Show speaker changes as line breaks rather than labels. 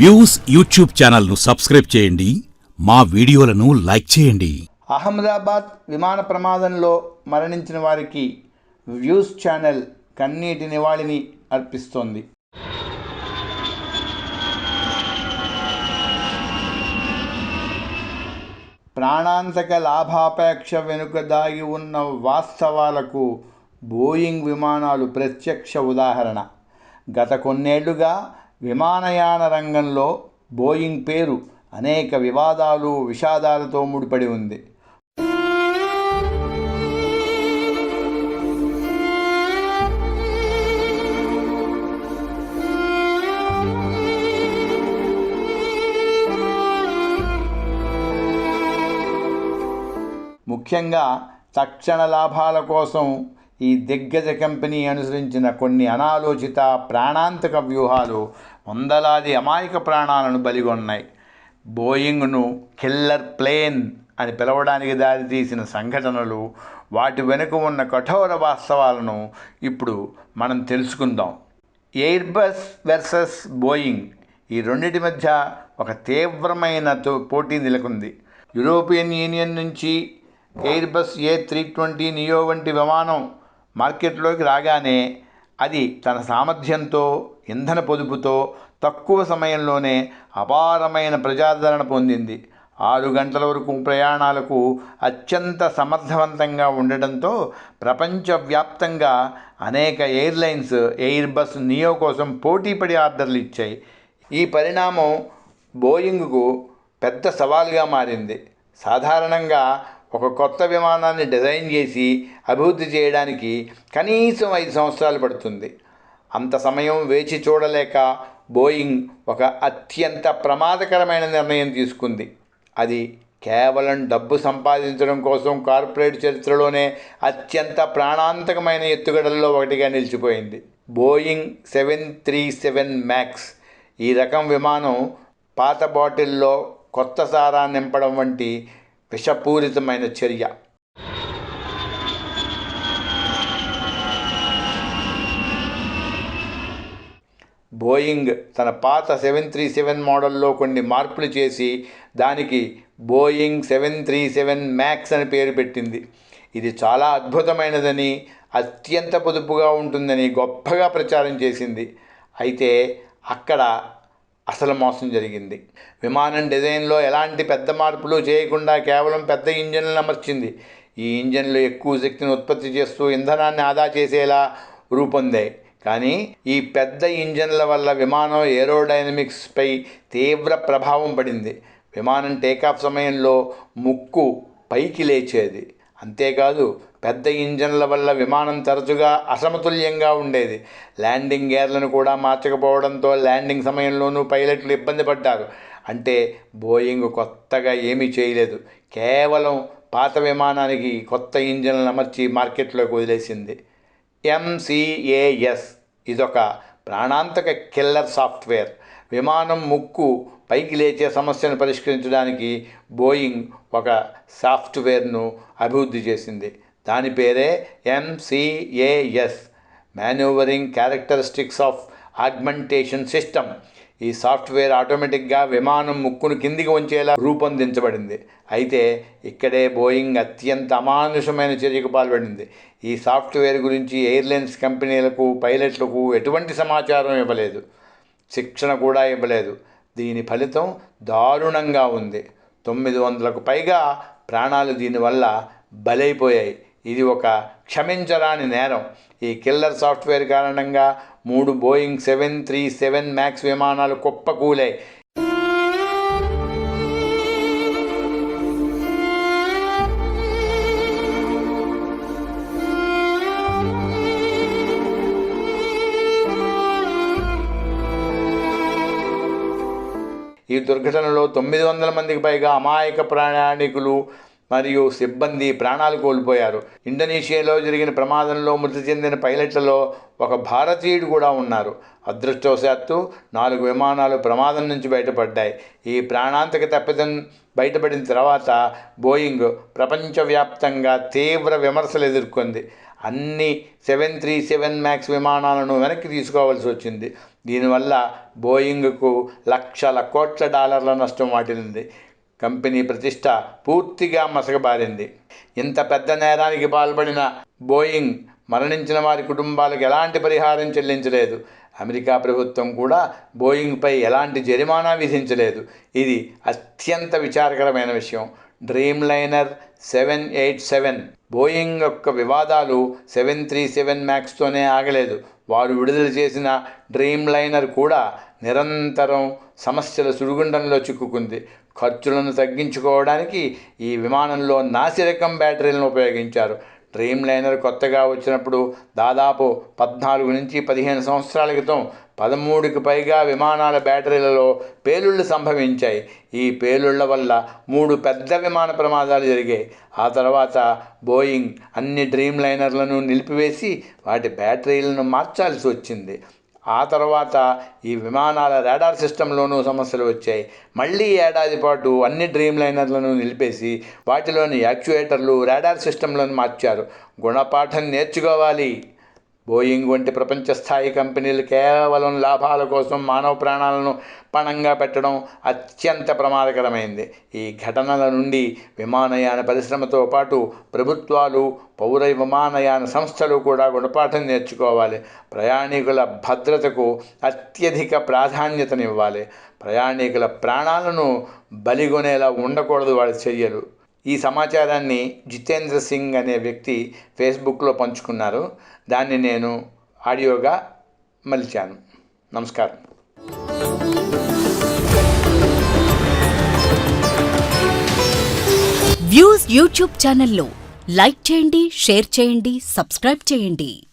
Views YouTube ఛానల్ను subscribe చేయండి. మా వీడియోలను లైక్ చేయండి.
అహ్మదాబాద్ విమాన ప్రమాదంలో మరణించిన వారికి వ్యూస్ ఛానల్ కన్నీటి నివాళిని అర్పిస్తోంది. ప్రాణాంతక లాభాపేక్ష వెనుక దాగి ఉన్న వాస్తవాలకు బోయింగ్ విమానాలు ప్రత్యక్ష ఉదాహరణ. గత కొన్నేళ్ళుగా విమానయాన రంగంలో బోయింగ్ పేరు అనేక వివాదాలు విషాదాలతో ముడిపడి ఉంది. ముఖ్యంగా తక్షణ లాభాల కోసం ఈ దిగ్గజ కంపెనీ అనుసరించిన కొన్ని అనాలోచిత ప్రాణాంతక వ్యూహాలు వందలాది అమాయక ప్రాణాలను బలిగొన్నాయి. బోయింగ్ను కిల్లర్ ప్లేన్ అని పిలవడానికి దారితీసిన సంఘటనలు వాటి వెనుక ఉన్న కఠోర వాస్తవాలను ఇప్పుడు మనం తెలుసుకుందాం. ఎయిర్బస్ వెర్సెస్ బోయింగ్ ఈ రెండింటి మధ్య ఒక తీవ్రమైన పోటీ నెలకొంది. యూరోపియన్ యూనియన్ నుంచి Airbus A three twenty neo వంటి విమానం మార్కెట్లోకి రాగానే అది తన సామర్థ్యంతో ఇంధన పొదుపుతో తక్కువ సమయంలోనే అపారమైన ప్రజాదరణ పొందింది. ఆరు గంటల వరకు ప్రయాణాలకు అత్యంత సమర్థవంతంగా ఉండటంతో ప్రపంచవ్యాప్తంగా అనేక ఎయిర్లైన్స్ ఎయిర్బస్ నియో కోసం పోటీపడి ఆర్డర్లు ఇచ్చాయి. ఈ పరిణామం బోయింగ్కు పెద్ద సవాలుగా మారింది. సాధారణంగా ఒక కొత్త విమానాన్ని డిజైన్ చేసి అభివృద్ధి చేయడానికి కనీసం ఐదు సంవత్సరాలు పడుతుంది. అంత సమయం వేచి చూడలేక బోయింగ్ ఒక అత్యంత ప్రమాదకరమైన నిర్ణయం తీసుకుంది. అది కేవలం డబ్బు సంపాదించడం కోసం కార్పొరేట్ చరిత్రలోనే అత్యంత ప్రాణాంతకమైన ఎత్తుగడల్లో ఒకటిగా నిలిచిపోయింది. Boeing seven three seven max ఈ రకం విమానం పాత బాటిల్లో కొత్త సారా నింపడం వంటి విషపూరితమైన చర్య. బోయింగ్ తన పాత సెవెన్ త్రీ సెవెన్ మోడల్లో కొన్ని మార్పులు చేసి దానికి Boeing seven three seven max అని పేరు పెట్టింది. ఇది చాలా అద్భుతమైనదని అత్యంత పొదుపుగా ఉంటుందని గొప్పగా ప్రచారం చేసింది. అయితే అక్కడ అసలు మోసం జరిగింది. విమానం డిజైన్లో ఎలాంటి పెద్ద మార్పులు చేయకుండా కేవలం పెద్ద ఇంజన్లను అమర్చింది. ఈ ఇంజన్లు ఎక్కువ శక్తిని ఉత్పత్తి చేస్తూ ఇంధనాన్ని ఆదా చేసేలా రూపొందాయి. కానీ ఈ పెద్ద ఇంజన్ల వల్ల విమానం ఏరోడైనమిక్స్పై తీవ్ర ప్రభావం పడింది. విమానం టేకాఫ్ సమయంలో ముక్కు పైకి లేచేది. అంతేకాదు పెద్ద ఇంజన్ల వల్ల విమానం తరచుగా అసమతుల్యంగా ఉండేది. ల్యాండింగ్ గేర్లను కూడా మార్చకపోవడంతో ల్యాండింగ్ సమయంలోనూ పైలట్లు ఇబ్బంది పడ్డారు. అంటే బోయింగ్ కొత్తగా ఏమీ చేయలేదు. కేవలం పాత విమానానికి కొత్త ఇంజన్లను అమర్చి మార్కెట్లోకి వదిలేసింది. ఎంసీఏఎస్ ఇదొక ప్రాణాంతక కిల్లర్ సాఫ్ట్వేర్. విమానం ముక్కు పైకి లేచే సమస్యను పరిష్కరించడానికి బోయింగ్ ఒక సాఫ్ట్వేర్ను అభివృద్ధి చేసింది. దాని పేరే MCAS manoeuvring characteristics of augmentation system ఈ సాఫ్ట్వేర్ ఆటోమేటిక్గా విమానం ముక్కును కిందికి వంచేలా రూపొందించబడింది. అయితే ఇక్కడే బోయింగ్ అత్యంత అమానుషమైన చర్యకు పాల్పడింది. ఈ సాఫ్ట్వేర్ గురించి ఎయిర్లైన్స్ కంపెనీలకు పైలట్లకు ఎటువంటి సమాచారం ఇవ్వలేదు. శిక్షణ కూడా ఇవ్వలేదు. దీని ఫలితం దారుణంగా ఉంది. తొమ్మిది వందలకు పైగా ప్రాణాలు దీనివల్ల బలైపోయాయి. ఇది ఒక క్షమించరాని నేరం. ఈ కిల్లర్ సాఫ్ట్వేర్ కారణంగా మూడు Boeing seven three seven max విమానాలు కుప్పకూలాయి. ఈ దుర్ఘటనలో తొమ్మిది వందల మందికి పైగా అమాయక ప్రయాణికులు మరియు సిబ్బంది ప్రాణాలు కోల్పోయారు. ఇండోనేషియాలో జరిగిన ప్రమాదంలో మృతి చెందిన పైలట్లలో ఒక భారతీయుడు కూడా ఉన్నారు. అదృష్టవశాత్తు నాలుగు విమానాలు ప్రమాదం నుంచి బయటపడ్డాయి. ఈ ప్రాణాంతక తప్పిదం బయటపడిన తర్వాత బోయింగ్ ప్రపంచవ్యాప్తంగా తీవ్ర విమర్శలు ఎదుర్కొంది. అన్ని సెవెన్ త్రీ సెవెన్ మ్యాక్స్ విమానాలను వెనక్కి తీసుకోవాల్సి వచ్చింది. దీనివల్ల బోయింగ్కు లక్షల కోట్ల డాలర్ల నష్టం వాటిల్లింది. కంపెనీ ప్రతిష్ట పూర్తిగా మసకబారింది. ఇంత పెద్ద నేరానికి పాల్పడిన బోయింగ్ మరణించిన వారి కుటుంబాలకు ఎలాంటి పరిహారం చెల్లించలేదు. అమెరికా ప్రభుత్వం కూడా బోయింగ్పై ఎలాంటి జరిమానా విధించలేదు. ఇది అత్యంత విచారకరమైన విషయం. Dreamliner seven eight seven Boeing యొక్క వివాదాలు సెవెన్ త్రీ సెవెన్ మ్యాక్స్తోనే ఆగలేదు. వారు విడుదల చేసిన డ్రీమ్ లైనర్ కూడా నిరంతరం సమస్యల సుడిగుండంలో చిక్కుకుంది. ఖర్చులను తగ్గించుకోవడానికి ఈ విమానంలో నాసిరకం బ్యాటరీలను ఉపయోగించారు. డ్రీమ్ లైనర్ కొత్తగా వచ్చినప్పుడు దాదాపు పద్నాలుగు నుంచి పదిహేను సంవత్సరాల క్రితం పదమూడుకి పైగా విమానాల బ్యాటరీలలో పేలుళ్ళు సంభవించాయి. ఈ పేలుళ్ళ వల్ల మూడు పెద్ద విమాన ప్రమాదాలు జరిగాయి. ఆ తర్వాత బోయింగ్ అన్ని డ్రీమ్ లైనర్లను నిలిపివేసి వాటి బ్యాటరీలను మార్చాల్సి వచ్చింది. ఆ తర్వాత ఈ విమానాల రాడార్ సిస్టంలోనూ సమస్యలు వచ్చాయి. మళ్ళీ ఏడాది పాటు అన్ని డ్రీమ్ లైనర్లను నిలిపేసి వాటిలోని యాక్చుయేటర్లు రాడార్ సిస్టంలను మార్చారు. గుణపాఠం నేర్చుకోవాలి. బోయింగ్ వంటి ప్రపంచ స్థాయి కంపెనీలు కేవలం లాభాల కోసం మానవ ప్రాణాలను పణంగా పెట్టడం అత్యంత ప్రమాదకరమైంది. ఈ ఘటనల నుండి విమానయాన పరిశ్రమతో పాటు ప్రభుత్వాలు పౌర విమానయాన సంస్థలు కూడా గుణపాఠం నేర్చుకోవాలి. ప్రయాణికుల భద్రతకు అత్యధిక ప్రాధాన్యతనివ్వాలి. ప్రయాణికుల ప్రాణాలను బలిగొనేలా ఉండకూడదు వాళ్ళ చర్యలు ఈ సమాచారాన్ని జితేంద్ర సింగ్ అనే వ్యక్తి ఫేస్బుక్లో పంచుకున్నారు. దాన్ని నేను ఆడియోగా మలిచాను. నమస్కారం.
వ్యూస్ యూట్యూబ్ ఛానల్లో లైక్ చేయండి షేర్ చేయండి సబ్స్క్రైబ్ చేయండి.